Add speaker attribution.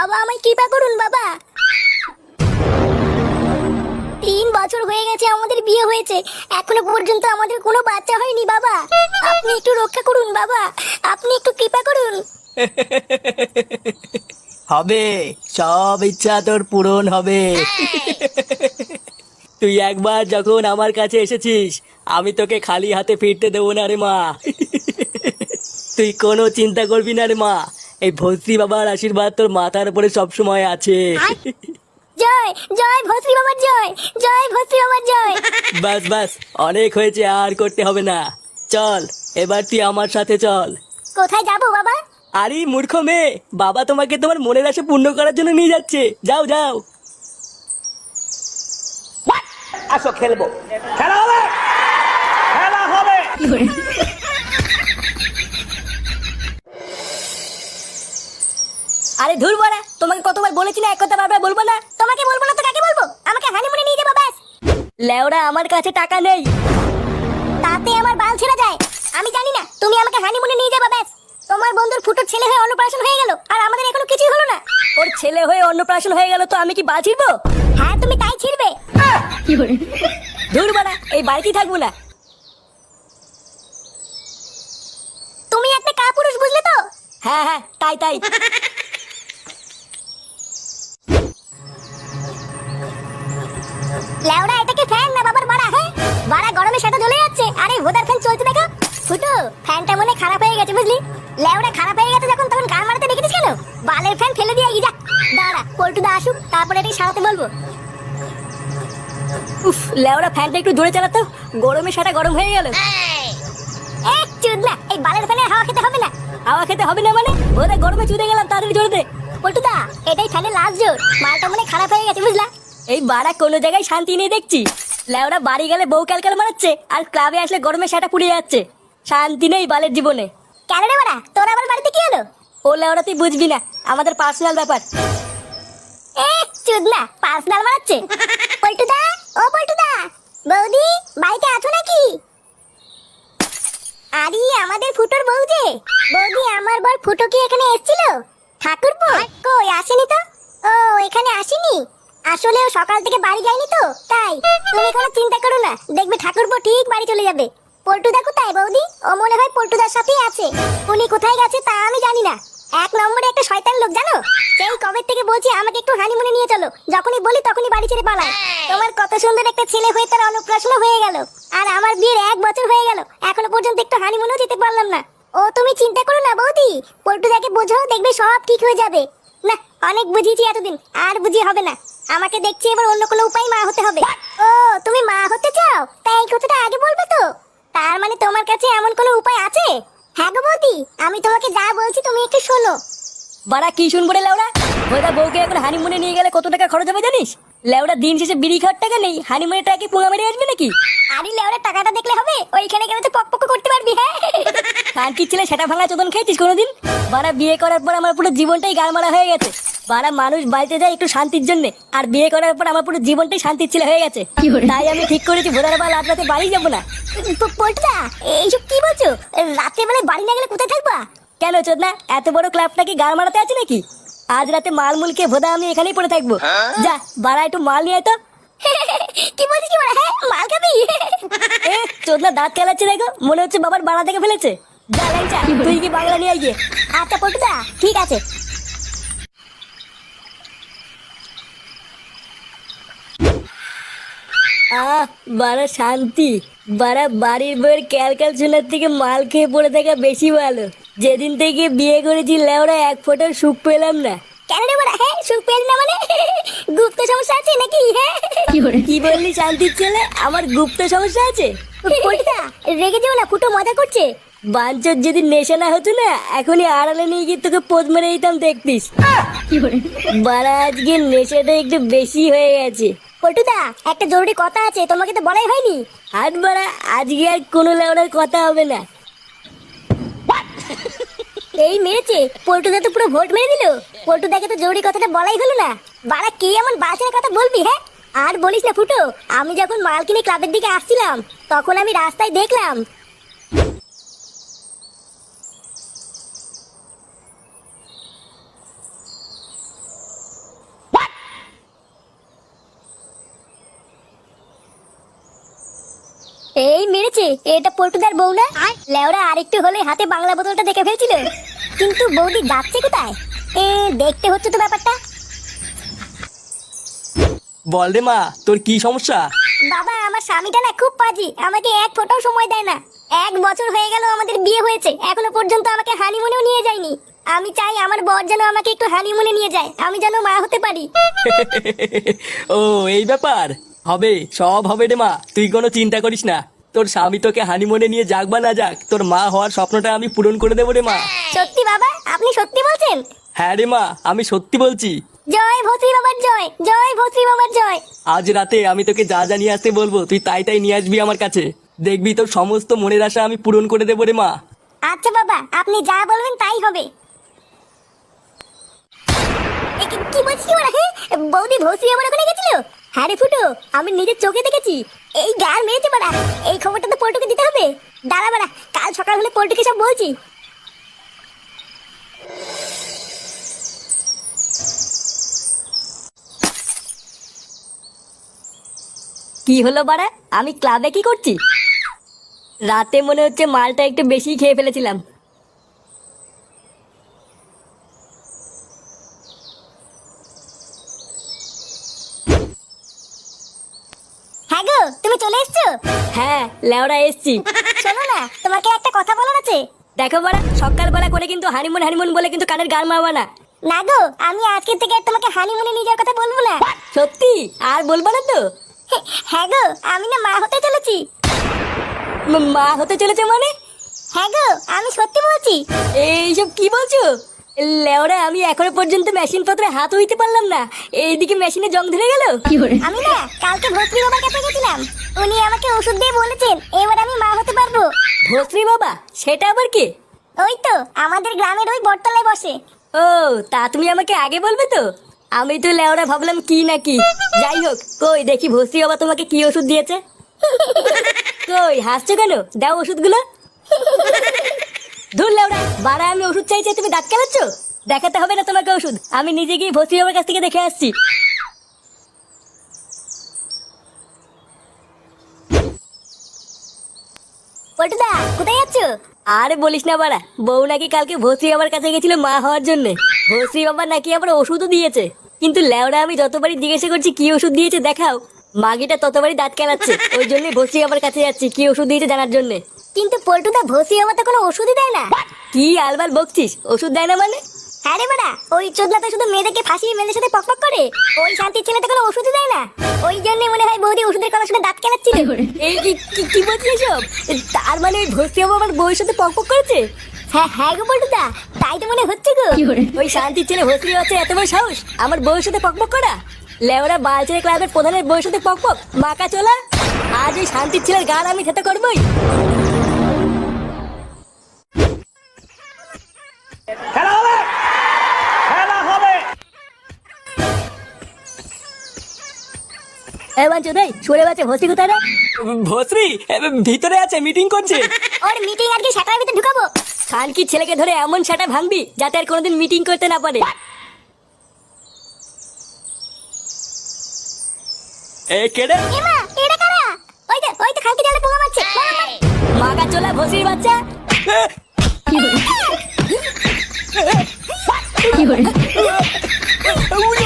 Speaker 1: বাবা, আমায় কৃপা করুন, বাবা। তিন বছর হয়ে গেছে আমাদের বিয়ে হয়েছে। এখনও পর্যন্ত আমাদের কোনো বাচ্চা হয়নি, বাবা। আপনি একটু রক্ষা করুন, বাবা। আপনি একটু কৃপা করুন।
Speaker 2: হবে। সব ইচ্ছা তোর পূরণ হবে। তুই একবার যখন আমার কাছে এসেছিস, আমি তোকে খালি হাতে ফিরতে দেবো না রে মা। তুই কোনো চিন্তা করবি না রে মা। এই ভস্রী বাবার আশীর্বাদ তোর মাথার উপরে সবসময় আছে।
Speaker 1: জয় জয় ভস্রী বাবার জয় জয় ভস্রী বাবার জয়।
Speaker 2: বাস বাস অনেক হয়েছে আর করতে হবে না। চল এবার তুই আমার সাথে চল।
Speaker 1: কোথায় যাব বাবা?
Speaker 2: আরে মূর্খ মেয়ে বাবা তোমাকে তোমার মনের আশা পূর্ণ করার জন্য নিয়ে যাচ্ছে। যাও যাও।
Speaker 3: আসো খেলব। খেলা হবে! খেলা হবে!
Speaker 1: আরে ধুর বড়া তোমাকে কতবার বলেছি না এক কথা বারবার বলব না? তোমাকে বলব না তো কাকে বলব? আমাকে হানিমুনে নিয়ে যাব ব্যাস।
Speaker 2: লেওরা আমার কাছে টাকা নেই।
Speaker 1: তাতে আমার বাল ছেড়ে যায়। আমি জানি না তুমি আমাকে হানিমুনে নিয়ে যাবে ব্যাস। তোমার বন্ধুর ফুটোর ছেলে হয়ে অন্নপ্রাশন হয়ে গেল আর আমাদের এখনও কিছুই হলো না।
Speaker 2: ওর ছেলে হয়ে অন্নপ্রাশন হয়ে গেল তো আমি কি বাল বাঁচিব
Speaker 1: হ্যাঁ তুমি তাই ছিড়বে।
Speaker 2: ধুর বাড়া এই বাড়িতেই থাকব না।
Speaker 1: তুমি একটা কাপুরুষ বুঝলে তো?
Speaker 2: হ্যাঁ হ্যাঁ তাই তাই।
Speaker 1: লেওড়া এটা কি ফ্যান না বাবার বাড়া হ্যাঁ? বাড়া গরমে সেটা জ্বলে যাচ্ছে। আরে ফ্যান চলছে দেখো। ফ্যানটা মনে খারাপ হয়ে গেছে, বুঝলি? লেওড়া খারাপ হয়ে গেছে যখন, তখন গান দেখেছিস কেন? বালের ফ্যান ফেলে দিয়ে যা, দাঁড়া আসুক এটাকে সারাতে বলব।
Speaker 2: উফ ফ্যানটা একটু জোরে চালাতো। গরমে সেটা গরম হয়ে গেল।
Speaker 1: এক চুদ না এই বালের ফ্যানের হাওয়া খেতে হবে না।
Speaker 2: হাওয়া খেতে হবে না মানে? গরমে চুদে গেলাম তাড়াতাড়ি জোরে দে।
Speaker 1: পল্টু দা, এটাই ফ্যানের লাস্ট জোর। মালটা মনে খারাপ হয়ে গেছে, বুঝলা?
Speaker 2: এই বাড়া কোনো জায়গায় শান্তি নেই দেখছি। লেওরা বাড়ি গেলে বউ ক্যালকাল মারাচ্ছে আর ক্লাবে আসলে গরমে সেটা পুড়িয়ে যাচ্ছে। শান্তি নেই বালের জীবনে।
Speaker 1: কেন রে বাড়া? তোর আবার বাড়িতে কি হলো?
Speaker 2: ও লেওরা তুই বুঝবি না আমাদের পার্সোনাল ব্যাপার।
Speaker 1: চুদনা পার্সোনাল মারাচ্ছে। পল্টু দা ও পল্টু দা বৌদি বাড়িতে আছো নাকি? আরে আমাদের ফুটোর বউ যে। বৌদি আমার বর ফুটো কি এখানে এসেছিল? ঠাকুরপো? কই আসেনি তো? ও এখানে আসেনি? আসলে সকাল থেকে বাড়ি যায়নি তো, তাই। তুমি কোনো চিন্তা করো না, দেখবে ঠাকুরপো ঠিক বাড়ি চলে যাবে। পল্টুদা কোথায় বৌদি? ও মনে হয় পল্টুদার সাথেই আছে। উনি কোথায় গেছে তা আমি জানি না। এক নম্বরে একটা শয়তান লোক, জানো? সেই কবে থেকে বলছি আমাকে একটু হানিমুনে নিয়ে চলো। যখনই বলি তখনই বাড়ি ছেড়ে পালায়। তোমার কত সুন্দর একটা ছেলে হয়ে তার অন্নপ্রাশন হয়ে গেল। আর আমার বিয়ের এক বছর হয়ে গেল। এখনও পর্যন্ত একটু হানিমুনেও যেতে পারলাম না। ও তুমি চিন্তা করো না বৌদি। পল্টু পল্টুদাকে বোঝাও দেখবে সব ঠিক হয়ে যাবে। না, অনেক বুঝিয়েছি এতদিন, আর বুঝিয়ে হবে না। আমাকে দেখছি এবার অন্য কোনো উপায় মা হতে হবে। ও তুমি মা হতে চাও? তাই এই কথাটা আগে বলবে তো। তার মানে তোমার কাছে এমন কোনো উপায় আছে? হ্যাঁ গো বৌদি আমি তোমাকে যা বলছি তুমি একটু শোনো।
Speaker 2: বাড়া কি শুনব রে লেওরা ওইটা বউকে এখন হানিমুনে নিয়ে গেলে কত টাকা খরচ হবে জানিস? লেওরা দিন শেষে বিড়ি খাওয়ার টাকা নেই। হানিমুনের টাকা কি পোঙা মেরে আসবে নাকি?
Speaker 1: আরে লেওরা টাকাটা দেখলে হবে? ওইখানে গেলে তো পক পক করতে পারবি হ্যাঁ?
Speaker 2: কানকির ছেলে সেটা ভাঙা চোদন খেয়েছিস কোনোদিন? বাড়া বিয়ে করার পর আমার পুরো জীবনটাই গাড়মারা হয়ে গেছে। বাড়া মানুষ বাড়িতে যায় একটু শান্তির জন্য। আর বিয়ে করার পর আমার পুরো জীবনটাই শান্তির ছেলে হয়ে গেছে। তাই আমি ঠিক করেছি ভোদার বেলা রাত রাতে বাড়ি যাব না।
Speaker 1: পল্টুদা এইসব কি বলছো? রাতের বেলায় বাড়ি না গেলে কোথায় থাকবা?
Speaker 2: কেন চোদনা এত বড় ক্লাবটা কি গাড় মারাতে আছে নাকি? আজ রাতে মাল মুলকে ভোদা আমি এখানেই পড়ে থাকব। যা বাড়া একটু মাল নিয়ে তো।
Speaker 1: কি বলছিস কি বলা? হ্যাঁ মাল খাবি?
Speaker 2: এ চোদনা দাঁত খেলাচ্ছে দেখো মনে হচ্ছে বাবার বাড়া থেকে ফেলেছে। যা ল্যাংচা তুই কি বাংলা নিয়ে আয় গিয়ে।
Speaker 1: আচ্ছা পল্টুদা ঠিক আছে।
Speaker 2: আহ বাড়া শান্তি। বাড়া বাড়ির বইয়ের ক্যালকাল শোনার থেকে মাল খেয়ে পড়ে থাকা বেশি ভালো। যেদিন থেকে বিয়ে করেছি লেওরা এক ফোঁটার সুখ পেলাম না।
Speaker 1: কেন রে বলা হ্যাঁ সুখ পেলি না মানে? গুপ্ত সমস্যা আছে নাকি? হ্যাঁ।
Speaker 2: কি বললি শান্তির ছেলে? আমার গুপ্ত সমস্যা আছে?
Speaker 1: পল্টুদা রেগে যেও না ফুটো মজা করছে।
Speaker 2: বাঞ্চর যদি নেশা না হতো না এখনই আড়ালে নিয়ে গিয়ে তোকে পোদ মেরে দিতাম দেখতিস। বাড়া আজকে নেশাটা একটু বেশি হয়ে গেছে।
Speaker 1: পল্টুদা একটা জরুরি কথা আছে তোমাকে তো বলাই হয়নি।
Speaker 2: হাট বাড়া আজকে আর কোনো লেওড়ার কথা হবে না।
Speaker 1: এই মেরেছে পল্টুদা তো পুরো ভোট মেরে দিল। পল্টুদাকে তো জরুরি কথাটা বলাই হলো না। বাড়া কে এমন বাসের কথা বলবি হ্যাঁ? আর বলিস না ফুটো আমি যখন মাল কিনে ক্লাবের দিকে আসছিলাম তখন আমি রাস্তায় দেখলাম এটা পল্টুদার বউ না লেওরা আরেকটু হলে হাতে বাংলা বোতলটা দেখে ফেলছিল। কিন্তু বৌদি যাচ্ছে কোথায়? এ দেখতে হচ্ছে তো ব্যাপারটা।
Speaker 4: বল রে মা তোর কি সমস্যা?
Speaker 1: বাবা আমার স্বামীটা না খুব পাজি। আমাকে এক ফোঁটাও সময় দেয় না। এক বছর হয়ে গেল আমাদের বিয়ে হয়েছে। এখনও পর্যন্ত আমাকে হানিমুনেও নিয়ে যায়নি। আমি চাই আমার বর যেন আমাকে একটু হানিমুনে নিয়ে যায়। আমি যেন মা হতে পারি।
Speaker 4: ও এই ব্যাপার? হবে সব হবে রে মা। তুই কোনো চিন্তা করিস না। তোর স্বামী তোকে হানিমুনে নিয়ে যাক বা না যাক তোর মা হওয়ার স্বপ্নটা আমি পূরণ করে দেবো রে মা।
Speaker 1: সত্যি বাবা আপনি সত্যি বলছেন?
Speaker 4: হ্যাঁ রে মা আমি সত্যি বলছি।
Speaker 1: জয় ভত্রী বাবার জয় জয় ভত্রী বাবার জয়।
Speaker 4: আজ রাতে আমি তোকে যা যা নিয়ে আসতে বলব তুই তাই তাই নিয়ে আসবি আমার কাছে। দেখবি তোর সমস্ত মনের আশা আমি পূরণ করে দেবো রে মা।
Speaker 1: আচ্ছা বাবা আপনি যা বলবেন তাই হবে। এ কি- কি বলছিস কি হ্যাঁ? বৌদি ভৌসি আমার ওখানে গেছিল? হ্যাঁ রে ফুটো, আমি নিজের চোখে দেখেছি। এই গার মেরেছে বাড়া। এই খবরটা তো পল্টুকে দিতে হবে। দাঁড়া বাড়া, কাল সকাল হলে পল্টুকে সব বলছি।
Speaker 2: কি হলো বাড়া? আমি ক্লাবে কি করছি? রাতে মনে হচ্ছে মালটা একটু বেশি খেয়ে ফেলেছিলাম
Speaker 1: হ্যাঁ গো তুমি চলে এসছো?
Speaker 2: হ্যাঁ লেওড়া এসছি।
Speaker 1: শোনো না তোমাকে একটা কথা বলার আছে?
Speaker 2: দেখো বাড়া সকালবেলা করে কিন্তু হানিমুন হানিমুন বলে কিন্তু কানের গান মারবা না।
Speaker 1: না গো আমি আজকে থেকে আর তোমাকে হানিমুনে নিয়ে যাওয়ার কথা বলব না।
Speaker 2: সত্যি? আর বলব না তো?
Speaker 1: হ্যাঁ গো আমি না মা হতে চলেছি।
Speaker 2: মা হতে চলেছে মানে?
Speaker 1: হ্যাঁ গো আমি সত্যি বলছি।
Speaker 2: এইসব কি বলছো? লেওরা আমি এখনও পর্যন্ত মেশিন পত্রে হাত হইতে পারলাম না। এইদিকে মেশিনে জং ধরে গেল।
Speaker 1: আমি না কালকে ভর্তি বাবার কাছে গেছিলাম। উনি আমাকে ওষুধ দিয়ে বলেছেন এবার আমি মা হতে পারব।
Speaker 2: ভস্রী বাবা? সেটা আবার কি?
Speaker 1: ওই তো আমাদের গ্রামের ওই বটতলায় বসে।
Speaker 2: ও তা তুমি আমাকে আগে বলবে তো? আমি তো লেওরা ভাবলাম কি না কি। যাই হোক কই দেখি ভস্রী বাবা তোমাকে কি ওষুধ দিয়েছে? কই হাসছো কেন? দাও ওষুধগুলো। ধুর বাড়া আমি ওষুধ চাইছি তুমি দাঁত কেলাচ্ছ দেখাতে হবে না তোমাকে ওষুধ। আমি নিজে গিয়ে ভস্রী বাবার কাছ থেকে দেখে আসছি।
Speaker 1: পল্টুদা, কোথায় যাচ্ছ?
Speaker 2: আরে বলিস না বাড়া, বউ নাকি কালকে ভস্রী বাবার কাছে গেছিল মা হওয়ার জন্য। ভস্রী বাবা নাকি আবার ওষুধও দিয়েছে। কিন্তু লেওরা আমি যতবারই জিজ্ঞাসা করছি কি ওষুধ দিয়েছে, দেখাও। মাগিটা ততবারই দাঁত কেলাচ্ছে ওই জন্যই ভস্রী বাবার কাছে যাচ্ছি, কি ওষুধ দিয়েছে জানার জন্য।
Speaker 1: কিন্তু পল্টুদা ভসি আমার তো কোনো ওষুধই দেয় না।
Speaker 2: কি আলবাল বকছিস? ওষুধ দেয় না মানে?
Speaker 1: হ্যাঁ রে বাড়া ওই চোদনা তো শুধু মেয়েদেরকে ফাঁসিয়ে মেয়েদের সাথে পক পকপক করে। ওই শান্তির ছেলে তো কোনো ওষুধই দেয় না। ওই জন্য মনে হয় বৌদি ওষুধের কথা শুনে দাঁত কেলাচ্ছিল।
Speaker 2: এই কি কি- কি বলছিস সব তার মানে ওই বাবা আমার বউয়ের সাথে পক পক করেছে?
Speaker 1: হ্যাঁ হ্যাঁ গো পল্টুদা তাই তো মনে হচ্ছে গো।
Speaker 2: ওই শান্তির ছেলে ভস্রী হচ্ছে এত বড় সাহস? আমার বউয়ের সাথে পক পক করা? লেওরা বালচের ক্লাবের প্রধানের বউয়ের সাথে পক পক মাকা চলা? আজ ওই শান্তির ছেলের গান আমি খেতে করবোই।
Speaker 3: খেলা হবে। খেলা হবে।
Speaker 2: এ বাঞ্চো দেই সরে বাচ্চা ভস্তি কোথায় রে?
Speaker 4: ভস্রী ভিতরে আছে মিটিং করছে।
Speaker 1: ওর মিটিং আজকে সেটার ভিতরে ঢুকাবো।
Speaker 2: খানকির ছেলেকে ধরে এমন সেটা ভাঙবি যাতে আর কোনোদিন মিটিং করতে না পারে।
Speaker 4: এ কেড়ে
Speaker 1: এমা এটা কারা? ওই তো ওই তো খালকে জালে পোঙা মারছে। মার, মার।
Speaker 2: মাকা চলা ভস্রির বাচ্চা।
Speaker 4: কি